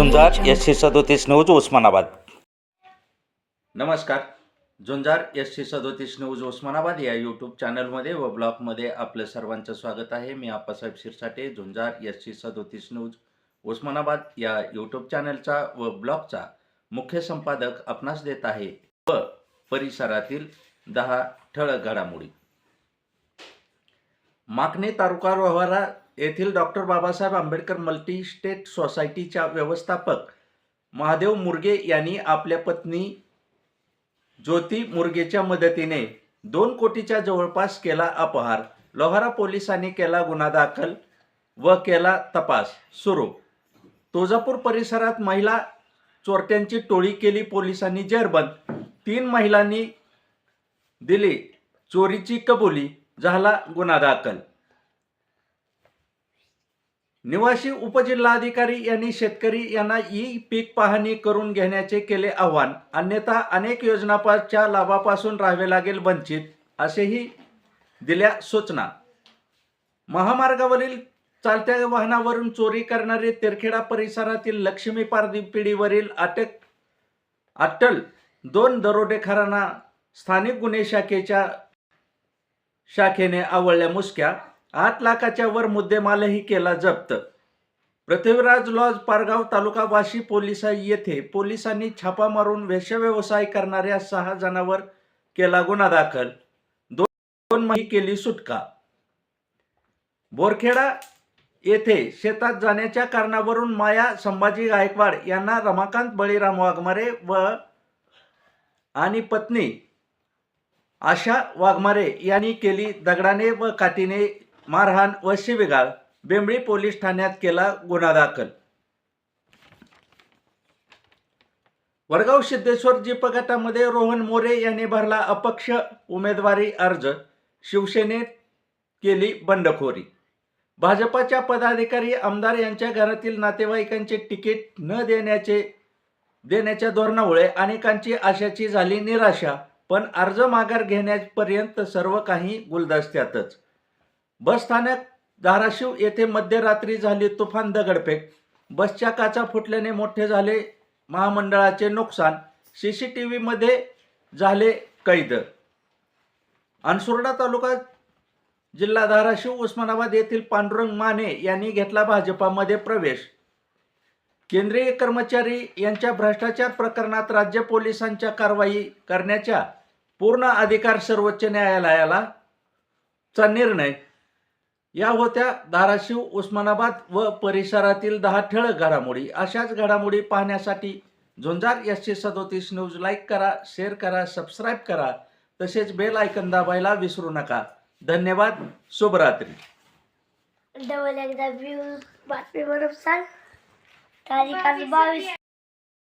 S C सदोतीस news Osmanabad. नमस्कार. Zunjar S C सदोतीस न्यूज उस्मानाबाद या यूट्यूब चॅनलमध्ये व ब्लॉगमध्ये आपलं सर्वांचं स्वागत आहे. मी आप्पासाहेब शिरसाटे झुंजार एस सी सदोतीस न्यूज उस्मानाबाद या यूट्यूब चॅनलचा व ब्लॉगचा मुख्य संपादक आपणास देत आहे व परिसरातील दहा ठळक घडामोडी. माकणे तालुका रोहारा येथील doctor Babasaheb Ambedkar multi state सोसायटीच्या व्यवस्थापक महादेव मुर्गे यांनी आपल्या पत्नी ज्योती मुर्गेच्या मदतीने दोन कोटीच्या जवळपास केला अपहार. लोहारा पोलिसांनी केला गुन्हा दाखल व केला तपास सुरू. तुळजापूर परिसरात महिला चोरट्यांची टोळी केली पोलिसांनी जेरबंद. तीन महिलांनी दिली चोरीची कबुली. झाला गुन्हा दाखल. निवासी उपजिल्हाधिकारी यांनी शेतकरी यांना ई पीक पाहणी करून घेण्याचे केले आव्हान. अन्यथा अनेक योजनापाच्या लाभापासून राहावे लागेल वंचित असेही दिल्या सूचना. महामार्गावरील चालत्या वाहनावरून चोरी करणारे तेरखेडा परिसरातील लक्ष्मी पिढीवरील अटक अट्टल दोन दरोडेखोरांना स्थानिक गुन्हे शाखेच्या शाखेने आवळल्या मुसक्या आठ लाखाच्या वर मुद्देमालही केला जप्त. पृथ्वीराज लॉज पारगाव तालुका वाशी पोलिसा येथे पोलिसांनी छापा मारून व्यवसाय करणाऱ्या सहा जणांवर केला गुन्हा दाखल. दोन दोन माही केली सुटका. बोरखेडा येथे शेतात जाण्याच्या कारणावरून माया संभाजी गायकवाड यांना रमाकांत बळीराम वाघमारे व आणि पत्नी आशा वाघमारे यांनी केली दगडाने व काठीने मारहाण व शिवीगाळ बेंबळी पोलीस ठाण्यात केला गुन्हा दाखल. वडगाव सिद्धेश्वर जीप गटामध्ये रोहन मोरे यांनी भरला अपक्ष उमेदवारी अर्ज शिवसेनेत केली बंडखोरी. भाजपाच्या पदाधिकारी आमदार यांच्या घरातील नातेवाईकांचे तिकीट न देण्याचे देण्याच्या धोरणामुळे अनेकांची आशाची झाली निराशा पण अर्ज माघार घेण्यापर्यंत सर्व काही गुलदस्त्यातच. बस स्थानक धाराशिव येथे मध्यरात्री झाली तुफान दगडफेक. बसच्या काचा फुटल्याने मोठे झाले महामंडळाचे नुकसान. सी सी टी व्हीमध्ये झाले कैद. अनसुर्डा तालुका जिल्हा धाराशिव उस्मानाबाद येथील पांडुरंग माने यांनी घेतला भाजपामध्ये प्रवेश. केंद्रीय कर्मचारी यांच्या भ्रष्टाचार प्रकरणात राज्य पोलिसांच्या कारवाई करण्याच्या पूर्ण अधिकार सर्वोच्च न्यायालयाला चा निर्णय या होत्या धाराशिव उस्मानाबाद व परिसरातील दहा ठळक घडामोडी. अशाच घडामोडी पाहण्यासाठी झुंजार एस सी सदोतीस न्यूज लाईक करा शेअर करा सबस्क्राईब करा. तसेच बेल आयकन दाबायला विसरू नका. धन्यवाद शुभरात्री. डबल एकदा बातमी म्हणून सांग. तारीख आज बावीस.